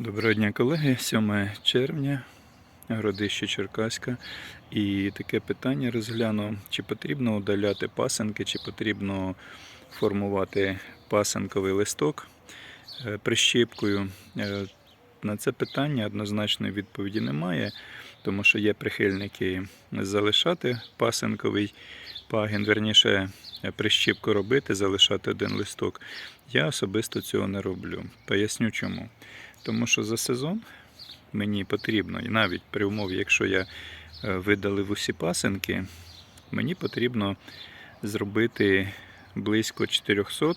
Доброго дня, колеги. 7 червня, Городище Черкаська. І таке питання розгляну: чи потрібно удаляти пасенки, чи потрібно формувати пасенковий листок е, прищіпкою. Е, На це питання однозначної відповіді немає, тому що є прихильники залишати пасенковий пагін, верніше прищіпку робити, залишати один листок. Я особисто цього не роблю. Поясню чому. Тому що за сезон мені потрібно, і навіть при умові, якщо я е, видалив усі пасенки, мені потрібно зробити близько 400,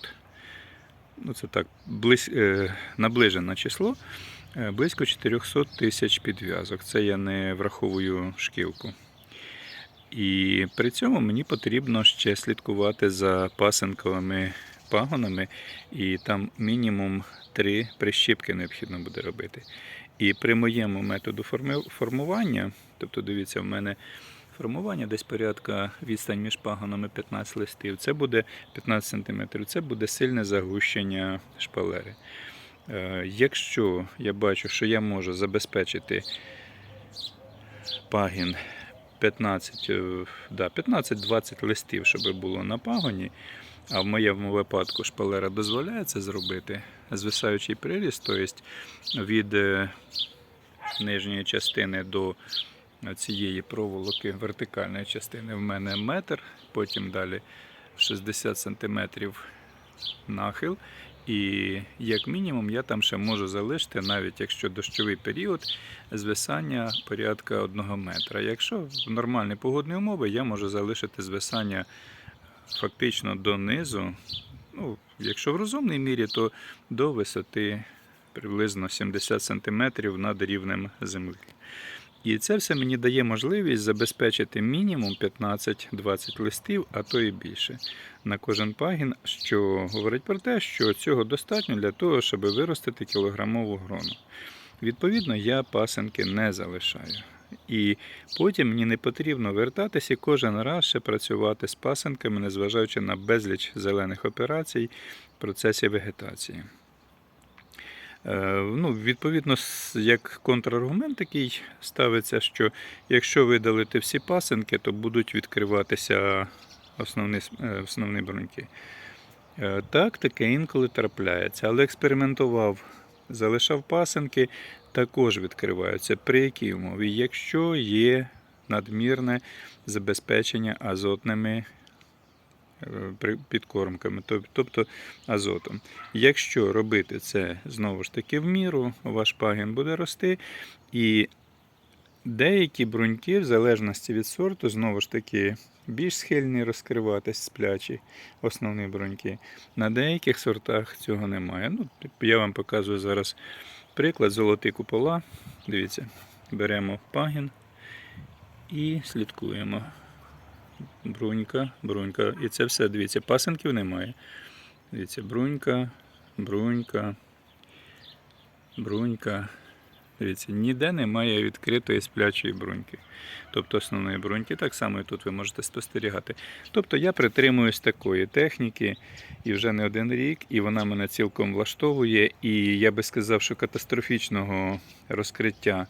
ну це так, близь, е, наближене число, е, близько 400 тисяч підв'язок. Це я не враховую шкілку. І при цьому мені потрібно ще слідкувати за пасенковими пагонами, і там мінімум три прищіпки необхідно буде робити. І при моєму методу формування, тобто дивіться, в мене формування десь порядка відстань між пагонами 15 листів, це буде 15 см, це буде сильне загущення шпалери. Е, Якщо я бачу, що я можу забезпечити пагін 15, е, да, 15-20 листів, щоб було на пагоні, а в моєму випадку шпалера дозволяє це зробити, звисаючий приріст, тобто від е, нижньої частини до цієї проволоки вертикальної частини в мене метр, потім далі 60 см нахил. І як мінімум я там ще можу залишити, навіть якщо дощовий період, звисання порядка 1 метра. Якщо в нормальні погодні умови, я можу залишити звисання фактично донизу. Ну, якщо в розумній мірі, то до висоти приблизно 70 см над рівнем землі. І це все мені дає можливість забезпечити мінімум 15-20 листів, а то і більше на кожен пагін, що говорить про те, що цього достатньо для того, щоб виростити кілограмову грону. Відповідно, я пасенки не залишаю. І потім мені не потрібно вертатися і кожен раз ще працювати з пасенками, незважаючи на безліч зелених операцій в процесі вегетації. Е, Ну, відповідно, як контраргумент такий ставиться, що якщо видалити всі пасенки, то будуть відкриватися основні, е, основні бруньки. Е, Так, таке інколи трапляється, але експериментував, залишав пасенки, також відкриваються. При якій умові? Якщо є надмірне забезпечення азотними підкормками, тоб- тобто азотом. Якщо робити це знову ж таки в міру, ваш пагін буде рости. І деякі бруньки, в залежності від сорту, знову ж таки, більш схильні розкриватись сплячі основні бруньки. На деяких сортах цього немає. Ну, я вам показую зараз приклад золоті купола. Дивіться, беремо пагін і слідкуємо. Брунька, брунька. І це все, дивіться, пасенків немає. Дивіться, брунька, брунька, брунька. Дивіться, ніде немає відкритої сплячої бруньки. Тобто основної бруньки, так само і тут ви можете спостерігати. Тобто я притримуюсь такої техніки і вже не один рік, і вона мене цілком влаштовує. І я би сказав, що катастрофічного розкриття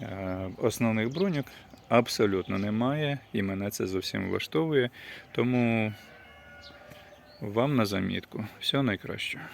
е, основних бруньок абсолютно немає, і мене це зовсім влаштовує. Тому вам на замітку. Всього найкращого.